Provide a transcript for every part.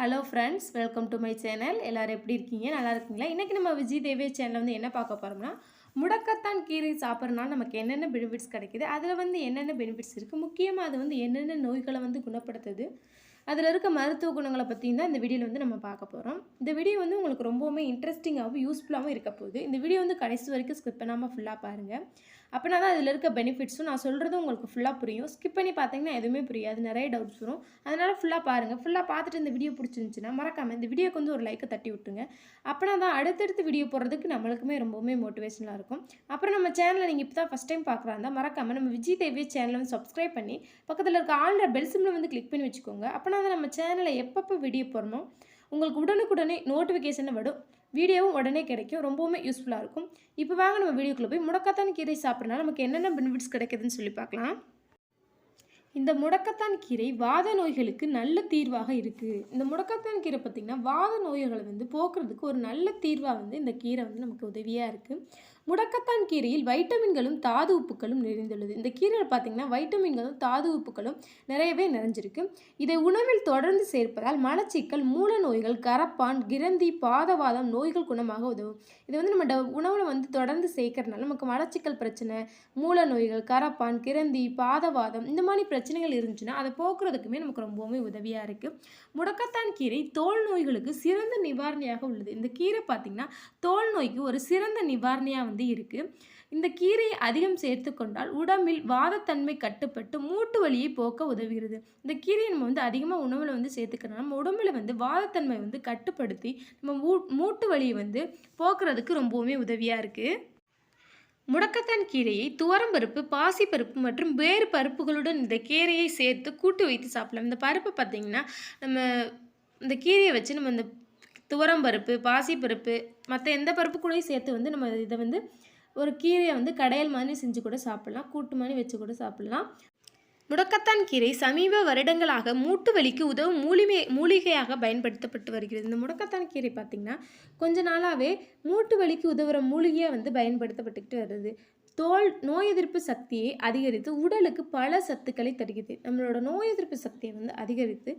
Hello friends welcome to my channel எல்லோரும் எப்படி இருக்கீங்க? நல்லா இருக்கீங்களா? இன்றைக்கி நம்ம விஜய் தேவி சேனலில் வந்து என்ன பார்க்க போகிறோம்னா முடக்கத்தான் கீரை சாப்பிட்றனால நமக்கு என்னென்ன பெனிஃபிட்ஸ் கிடைக்குது? அதில் வந்து என்னென்ன பெனிஃபிட்ஸ் இருக்குது முக்கியமாக அது வந்து என்னென்ன நோய்களை வந்து குணப்படுத்துது? அதில் இருக்க மருத்துவ குணங்களை பற்றியும் தான் இந்த வீடியோவில் வந்து நம்ம பார்க்க போகிறோம் இந்த வீடியோ வந்து உங்களுக்கு ரொம்பவுமே இன்ட்ரெஸ்டிங்காகவும் யூஸ்ஃபுல்லாகவும் இருக்க போகுது. இந்த வீடியோ வந்து கடைசி வரைக்கும் ஸ்கிப் பண்ணாமல் ஃபுல்லாக பாருங்கள் அப்படின்னா தான் அதில் இருக்க பெனிஃபிட்ஸும் நான் சொல்கிறது உங்களுக்கு ஃபுல்லாக புரியும். ஸ்கிப் பண்ணி பார்த்தீங்கன்னா எதுவுமே புரியாது. நிறைய டவுட்ஸ் வரும். அதனால் ஃபுல்லாக பாருங்கள் ஃபுல்லாக பார்த்துட்டு இந்த வீடியோ பிடிச்சிருந்துச்சுன்னா மறக்காமல் இந்த வீடியோக்கு வந்து ஒரு லைக்கை தட்டி விட்டுருங்க. அப்படின்னா தான் அடுத்தடுத்து வீடியோ போடுறதுக்கு நம்மளுக்குமே ரொம்பவுமே மோட்டிவேஷனாக இருக்கும். அப்புறம் நம்ம சேனலை நீங்கள் இப்போ தான் ஃபஸ்ட் டைம் பார்க்குறா இருந்தால் மறக்காமல் நம்ம விஜய் தேவி சேனலை வந்து சப்ஸ்கிரைப் பண்ணி பக்கத்தில் இருக்க ஆல்ரெடி பெல் சிம்மில் வந்து கிளிக் பண்ணி வச்சுக்கோங்க. அப்படின்னா தான் நம்ம சேனலை எப்பப்போ வீடியோ போடுறோமோ உங்களுக்கு உடனுக்குடனே நோட்டிஃபிகேஷன் விடும் வீடியோவும் உடனே கிடைக்கும். ரொம்பவுமே யூஸ்ஃபுல்லாக இருக்கும். இப்போ வாங்க நம்ம வீடியோக்குள்ளே போய் முடக்கத்தான் கீரை சாப்பிட்றனால நமக்கு என்னென்ன பெனிஃபிட்ஸ் கிடைக்குதுன்னு சொல்லி பார்க்கலாம். இந்த முடக்கத்தான் கீரை வாத நோய்களுக்கு நல்ல தீர்வாக இருக்குது இந்த முடக்கத்தான் கீரை பார்த்திங்கன்னா வாத நோய்களை வந்து போக்குறதுக்கு ஒரு நல்ல தீர்வாக வந்து இந்த கீரை வந்து நமக்கு உதவியாக இருக்குது முடக்கத்தான் கீரையில் வைட்டமின்களும் தாது உப்புகளும் நிறைந்துள்ளது. இந்த கீரையில் பார்த்திங்கன்னா வைட்டமின்களும் தாது உப்புகளும் நிறையவே நிறைஞ்சிருக்கு. இதை உணவில் தொடர்ந்து சேர்ப்பதால் மலச்சிக்கல் மூல நோய்கள் கரப்பான் கிரந்தி பாதவாதம் நோய்கள் குணமாக உதவும். இதை வந்து நம்ம ட உணவில் வந்து தொடர்ந்து சேர்க்கறதுனால நமக்கு மலச்சிக்கல் பிரச்சனை மூல நோய்கள் கரப்பான் கிரந்தி பாதவாதம் இந்த மாதிரி பிரச்சனைகள் இருந்துச்சுன்னா அதை போக்குறதுக்குமே நமக்கு ரொம்பவுமே உதவியாக இருக்குது முடக்கத்தான் கீரை தோல் நோய்களுக்கு சிறந்த நிவாரணியாக உள்ளது. இந்த கீரை பார்த்திங்கன்னா தோல் நோய்க்கு ஒரு சிறந்த நிவாரணியாக வந்து இருக்குது இந்த கீரையை அதிகம் சேர்த்து கொண்டால் உடம்பில் வாதத்தன்மை கட்டுப்பட்டு மூட்டு வலியை போக்க உதவுகிறது. இந்த கீரையை நம்ம வந்து அதிகமாக உணவில் வந்து சேர்த்துக்கிறோம் நம்ம உடம்புல வந்து வாதத்தன்மை வந்து கட்டுப்படுத்தி நம்ம மூ மூட்டு வலியை வந்து போக்குறதுக்கு ரொம்பவுமே உதவியாக இருக்குது முடக்கத்தான் கீரையை துவரம்பருப்பு பாசிப்பருப்பு மற்றும் வேறு பருப்புகளுடன் இந்த கீரையை சேர்த்து கூட்டு வைத்து சாப்பிடலாம். இந்த பருப்பை பார்த்திங்கன்னா நம்ம இந்த கீரையை வச்சு நம்ம இந்த துவரம்பருப்பு பாசிப்பருப்பு மற்ற எந்த பருப்பு கூடயும் சேர்த்து வந்து நம்ம இதை வந்து ஒரு கீரையை வந்து கடையல் மாதிரி செஞ்சு கூட சாப்பிட்லாம். கூட்டு மாதிரி வச்சு கூட சாப்பிட்லாம். முடக்கத்தான் கீரை சமீப வருடங்களாக மூட்டு வலிக்கு உதவும் மூலிகை மூலிகையாக பயன்படுத்தப்பட்டு வருகிறது. இந்த முடக்கத்தான் கீரை பார்த்திங்கன்னா கொஞ்ச நாளாகவே மூட்டு வலிக்கு உதவுற மூலிகையாக வந்து பயன்படுத்தப்பட்டுக்கிட்டு வருது. தோல் நோய் எதிர்ப்பு சக்தியை அதிகரித்து உடலுக்கு பல சத்துக்களை தருகிறது. நம்மளோட நோய் எதிர்ப்பு சக்தியை வந்து அதிகரித்து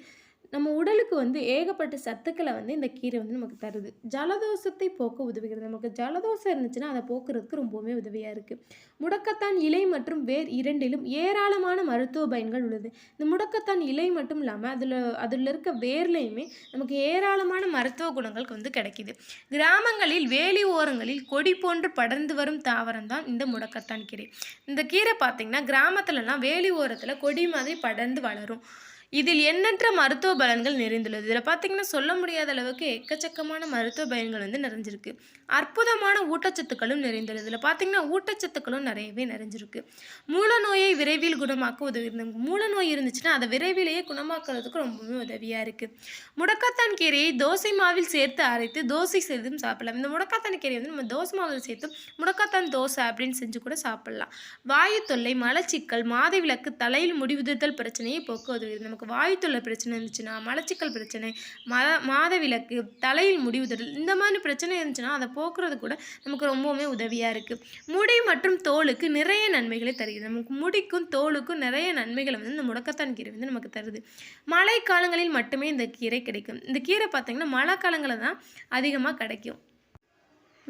நம்ம உடலுக்கு வந்து ஏகப்பட்ட சத்துக்களை வந்து இந்த கீரை வந்து நமக்கு தருது. ஜலதோஷத்தை போக்க உதவுகிறது. நமக்கு ஜலதோஷம் இருந்துச்சுன்னா அதை போக்குறதுக்கு ரொம்பவுமே உதவியாக இருக்குது முடக்கத்தான் இலை மற்றும் வேர் இரண்டிலும் ஏராளமான மருத்துவ பயன்கள் உள்ளது. இந்த முடக்கத்தான் இலை மட்டும் இல்லாமல் அதில் அதில் இருக்க வேர்லையுமே நமக்கு ஏராளமான மருத்துவ குணங்கள் வந்து கிடைக்கிது. கிராமங்களில் வேலி ஓரங்களில் கொடி போன்று படர்ந்து வரும் தாவரம் தான் இந்த முடக்கத்தான் கீரை. இந்த கீரை பார்த்திங்கன்னா கிராமத்துலலாம் வேலி ஓரத்தில் கொடி மாதிரி படர்ந்து வளரும். இதில் எண்ணற்ற மருத்துவ பலன்கள் நிறைந்துள்ளது. இதில் பார்த்தீங்கன்னா சொல்ல முடியாத அளவுக்கு எக்கச்சக்கமான மருத்துவ பயன்கள் வந்து நிறைஞ்சிருக்கு. அற்புதமான ஊட்டச்சத்துக்களும் நிறைந்துள்ளது. இதில் பார்த்தீங்கன்னா ஊட்டச்சத்துக்களும் நிறையவே நிறைஞ்சிருக்கு. மூல நோயை விரைவில் குணமாக்க உதவி மூல நோய் இருந்துச்சுன்னா அதை விரைவிலேயே குணமாக்குறதுக்கு ரொம்பவே உதவியாக இருக்குது முடக்கத்தான் கீரையை தோசை மாவில் சேர்த்து அரைத்து தோசை செய்தும் சாப்பிடலாம். இந்த முடக்கத்தான் கீரையை வந்து நம்ம தோசை மாவில் சேர்த்து முடக்கத்தான் தோசை அப்படின்னு செஞ்சு கூட சாப்பிடலாம். வாயு தொல்லை மலச்சிக்கல் மாதவிலக்கு தலையில் முடிவுறுதல் பிரச்சனையை போக்க உதவுகிறது. நமக்கு நமக்கு தொல்லை பிரச்சனை இருந்துச்சுன்னா மலச்சிக்கல் பிரச்சனை மத மாதவிலக்கு தலையில் முடிவுறுதல் இந்த மாதிரி பிரச்சனை இருந்துச்சுன்னா அதை போக்குறது கூட நமக்கு ரொம்பவுமே உதவியாக இருக்குது முடி மற்றும் தோலுக்கு நிறைய நன்மைகளை தருகிறது. நமக்கு முடிக்கும் தோலுக்கும் நிறைய நன்மைகளை வந்து இந்த முடக்கத்தான் கீரை வந்து நமக்கு தருது. மழை காலங்களில் மட்டுமே இந்த கீரை கிடைக்கும். இந்த கீரை பார்த்திங்கன்னா மழை காலங்களில் தான் அதிகமாக கிடைக்கும்.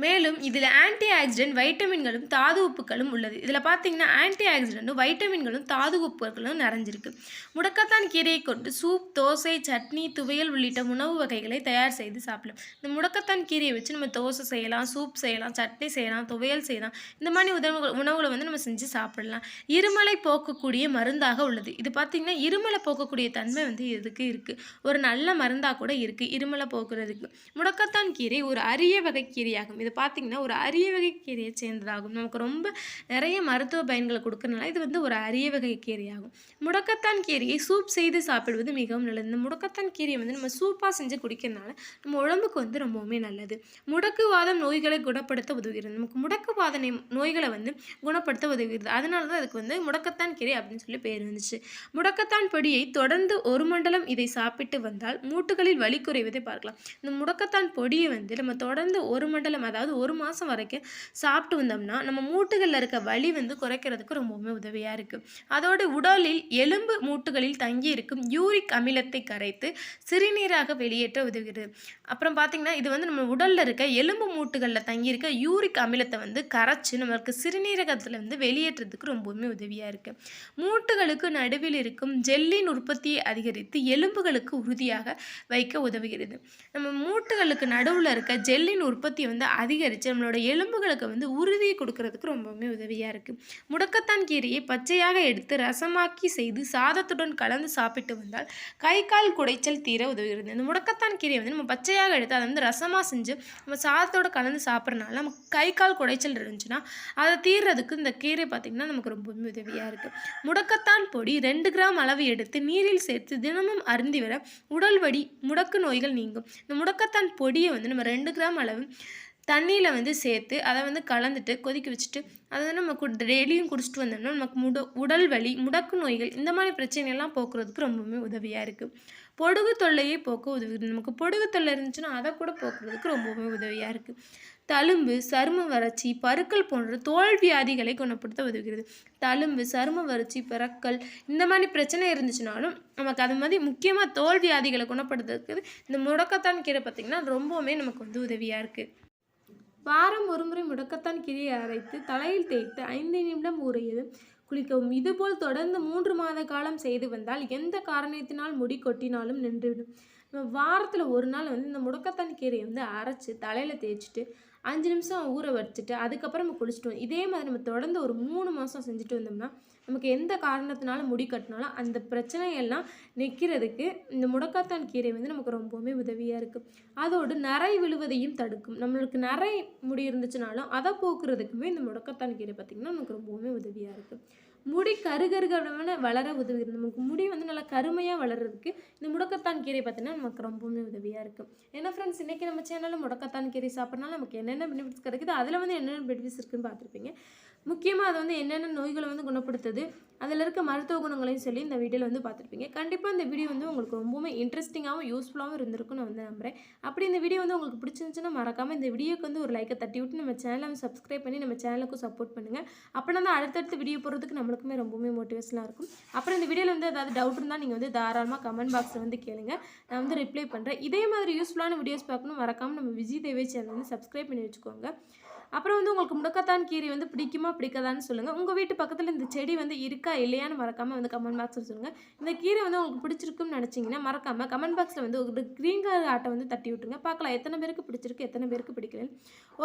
மேலும் இதில் ஆன்டி ஆக்சிடென்ட் வைட்டமின்களும் தாது உப்புகளும் உள்ளது. இதில் பார்த்தீங்கன்னா ஆன்டி ஆக்சிடென்ட்டும் வைட்டமின்களும் தாது உப்புகளும் நிறைஞ்சிருக்கு. முடக்கத்தான் கீரையை கொண்டு சூப் தோசை சட்னி துவையல் உள்ளிட்ட உணவு வகைகளை தயார் செய்து சாப்பிடலாம். இந்த முடக்கத்தான் கீரையை வச்சு நம்ம தோசை செய்யலாம் சூப் செய்யலாம் சட்னி செய்யலாம் துவையல் செய்யலாம். இந்த மாதிரி உணவுகள் உணவுகளை வந்து நம்ம செஞ்சு சாப்பிடலாம். இருமலை போக்கக்கூடிய மருந்தாக உள்ளது. இது பார்த்திங்கன்னா இருமலை போக்கக்கூடிய தன்மை வந்து இதுக்கு இருக்குது ஒரு நல்ல மருந்தாக கூட இருக்குது இருமலை போக்குறதுக்கு. முடக்கத்தான் கீரை ஒரு அரிய வகை கீரையாகும். இது பார்த்திங்கன்னா ஒரு அரிய வகை கீரையை சேர்ந்ததாகும். நமக்கு ரொம்ப நிறைய மருத்துவ பயன்களை கொடுக்கறனால இது வந்து ஒரு அரிய வகை கீரையாகும். முடக்கத்தான் கீரையை சூப் செய்து சாப்பிடுவது மிகவும் நல்லது. இந்த முடக்கத்தான் கீரையை வந்து நம்ம சூப்பாக செஞ்சு குடிக்கிறதுனால நம்ம உடம்புக்கு வந்து ரொம்பவுமே நல்லது. முடக்குவாதம் நோய்களை குணப்படுத்த உதவுகிறது. நமக்கு முடக்குவாத நோய்களை வந்து குணப்படுத்த உதவுகிறது. அதனால தான் அதுக்கு வந்து முடக்கத்தான் கீரை அப்படின்னு சொல்லி பேர் வந்துச்சு. முடக்கத்தான் பொடியை தொடர்ந்து ஒரு மண்டலம் இதை சாப்பிட்டு வந்தால் மூட்டுகளில் வலி குறைவதை பார்க்கலாம். இந்த முடக்கத்தான் பொடியை வந்து நம்ம தொடர்ந்து ஒரு மண்டலம் அதாவது அதாவது ஒரு மாதம் வரைக்கும் சாப்பிட்டு வந்தோம்னா நம்ம மூட்டுகளில் இருக்க வலி வந்து குறைக்கிறதுக்கு ரொம்பவுமே உதவியாக இருக்குது அதோடு உடலில் எலும்பு மூட்டுகளில் தங்கி இருக்கும் யூரிக் அமிலத்தை கரைத்து சிறுநீராக வெளியேற்ற உதவுகிறது. அப்புறம் பார்த்திங்கன்னா இது வந்து நம்ம உடலில் இருக்க எலும்பு மூட்டுகளில் தங்கியிருக்க யூரிக் அமிலத்தை வந்து கரைச்சி நம்மளுக்கு சிறுநீரகத்தில் வந்து வெளியேற்றத்துக்கு ரொம்பவுமே உதவியாக இருக்குது மூட்டுகளுக்கு நடுவில் இருக்கும் ஜெல்லின் உற்பத்தியை அதிகரித்து எலும்புகளுக்கு உறுதியாக வைக்க உதவுகிறது. நம்ம மூட்டுகளுக்கு நடுவில் இருக்க ஜெல்லின் உற்பத்தியை வந்து அதிகரித்து நம்மளோட எலும்புகளுக்கு வந்து உறுதியை கொடுக்கறதுக்கு ரொம்பவுமே உதவியாக இருக்குது முடக்கத்தான் கீரையை பச்சையாக எடுத்து ரசமாக்கி செய்து சாதத்துடன் கலந்து சாப்பிட்டு வந்தால் கை கால் குடைச்சல் தீர உதவுகிறது. இந்த முடக்கத்தான் கீரையை வந்து நம்ம பச்சையாக எடுத்து அதை வந்து ரசமாக செஞ்சு நம்ம சாதத்தோட கலந்து சாப்பிட்றனால நமக்கு கை கால் குடைச்சல் இருந்துச்சுன்னா அதை தீர்றதுக்கு இந்த கீரை பார்த்திங்கன்னா நமக்கு ரொம்பவுமே உதவியாக இருக்குது முடக்கத்தான் பொடி ரெண்டு கிராம் அளவு எடுத்து நீரில் சேர்த்து தினமும் அருந்தி வர உடல் வடி முடக்கு நோய்கள் நீங்கும். இந்த முடக்கத்தான் பொடியை வந்து நம்ம ரெண்டு கிராம் அளவு தண்ணியில் வந்து சேர்த்து அதை வந்து கலந்துட்டு கொதிக்க வச்சுட்டு அதை வந்து நம்ம கு டெய்லியும் குடிச்சிட்டு வந்தோம்னா நமக்கு முட உடல் வலி முடக்கு நோய்கள் இந்த மாதிரி பிரச்சனையெல்லாம் போக்குறதுக்கு ரொம்பவுமே உதவியாக இருக்குது பொடுகு தொல்லையே போக்க உதவி நமக்கு பொடுகு தொல்லை இருந்துச்சுன்னா அதை கூட போக்குறதுக்கு ரொம்பவுமே உதவியாக இருக்குது தழும்பு சரும வறட்சி பருக்கள் போன்ற தோல் வியாதிகளை குணப்படுத்த உதவுகிறது. தழும்பு சரும வறட்சி பிறக்கல் இந்த மாதிரி பிரச்சனை இருந்துச்சுனாலும் நமக்கு அது மாதிரி முக்கியமாக தோல் வியாதிகளை குணப்படுத்துறதுக்கு இந்த முடக்கத்தான் கீரை பார்த்திங்கன்னா ரொம்பவுமே நமக்கு வந்து உதவியாக இருக்குது வாரம் ஒருமுறை முடக்கத்தான் கீரையை அரைத்து தலையில் தேய்த்து ஐந்து நிமிடம் ஊறியது. குளிக்கவும். இதுபோல் தொடர்ந்து மூன்று மாத காலம் செய்து வந்தால் எந்த காரணத்தினால் முடி கொட்டினாலும் நின்றுவிடும். நம்ம வாரத்தில் ஒரு நாள் வந்து இந்த முடக்கத்தான் கீரையை வந்து அரைச்சி தலையில் தேய்ச்சிட்டு அஞ்சு நிமிஷம் ஊற வச்சுட்டு அதுக்கப்புறம் நம்ம குளிச்சுட்டு இதே மாதிரி நம்ம தொடர்ந்து ஒரு மூணு மாதம் செஞ்சுட்டு வந்தோம்னா நமக்கு எந்த காரணத்தினால முடி கட்டினாலும் அந்த பிரச்சனையெல்லாம் நிற்கிறதுக்கு இந்த முடக்காத்தான் கீரை வந்து நமக்கு ரொம்பவுமே உதவியாக இருக்குது அதோடு நரை விழுவதையும் தடுக்கும். நம்மளுக்கு நரை முடி இருந்துச்சுனாலும் அதை போக்குறதுக்குமே இந்த முடக்கத்தான் கீரை பார்த்திங்கன்னா நமக்கு ரொம்பவுமே உதவியாக இருக்குது முடி கருகருகமான வளர உதவுகிறது நமக்கு முடி வந்து நல்லா கருமையாக வளர்கிறதுக்கு இந்த முடக்கத்தான் கீரை பார்த்தீங்கன்னா நமக்கு ரொம்பவுமே உதவியாக இருக்கும் ஏன்னா ஃப்ரெண்ட்ஸ் இன்றைக்கி நம்ம சேனலில் முடக்கத்தான் கீரை சாப்பிட்றனால நமக்கு என்னென்ன பெனிஃபிட்ஸ் கிடைக்குது அதில் வந்து என்னென்ன பெனிஃபிட்ஸ் இருக்குதுன்னு பார்த்துருப்பீங்க முக்கியமாக அது வந்து என்னென்ன நோய்களை வந்து குணப்படுத்துது அதில் இருக்க மருத்துவ குணங்களையும் சொல்லி இந்த வீடியோவில் வந்து பார்த்துருப்பீங்க. கண்டிப்பாக இந்த வீடியோ வந்து உங்களுக்கு ரொம்பவுமே இன்ட்ரெஸ்டிங்காகவும் யூஸ்ஃபுல்லாகவும் இருந்திருக்குன்னு நான் வந்து நம்புறேன். அப்படி இந்த வீடியோ வந்து உங்களுக்கு பிடிச்சிருந்துச்சுன்னா மறக்காமல் இந்த வீடியோக்கு வந்து ஒரு லைக்கை தட்டி விட்டு நம்ம சேனலை வந்து சப்ஸ்கிரைப் பண்ணி நம்ம சேனலுக்கும் சப்போர்ட் பண்ணுங்கள் அப்படின்னா தான் அடுத்தடுத்து வீடியோ போடுறதுக்கு நம்மளுக்குமே ரொம்பவுமே மோட்டிவேஷனாக இருக்கும். அப்புறம் இந்த வீடியோவில் வந்து ஏதாவது டவுட் இருந்தால் நீங்கள் வந்து தாராளமாக கமெண்ட் பாக்ஸில் வந்து கேளுங்க. நான் வந்து ரிப்ளை பண்ணுறேன் இதே மாதிரி யூஸ்ஃபுல்லான வீடியோஸ் பார்க்கணும் மறக்காமல் நம்ம விஜய் தேவே சேனல் வந்து சப்ஸ்கிரைப் பண்ணி வச்சுக்கோங்க. அப்புறம் வந்து உங்களுக்கு முடக்கத்தான் கீரை வந்து பிடிக்குமா பிடிக்காதான்னு சொல்லுங்கள் உங்கள் வீட்டு பக்கத்தில் இந்த செடி வந்து இருக்கா இல்லையான்னு மறக்காமல் வந்து கமெண்ட் பாக்ஸில் சொல்லுங்கள் இந்த கீரை வந்து உங்களுக்கு பிடிச்சிருக்குன்னு நினச்சிங்கன்னா மறக்காமல் கமெண்ட் பாக்ஸில் வந்து ஒரு க்ரீன் கலர் ஆட்டை வந்து தட்டி விட்டுருங்க. பார்க்கலாம் எத்தனை பேருக்கு பிடிச்சிருக்கு எத்தனை பேருக்கு பிடிக்கிறேன்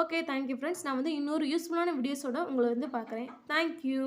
ஓகே தேங்க்யூ ஃப்ரெண்ட்ஸ் நான் வந்து இன்னொரு யூஸ்ஃபுல்லான வீடியோஸோட உங்களை வந்து பார்க்குறேன். தேங்க்யூ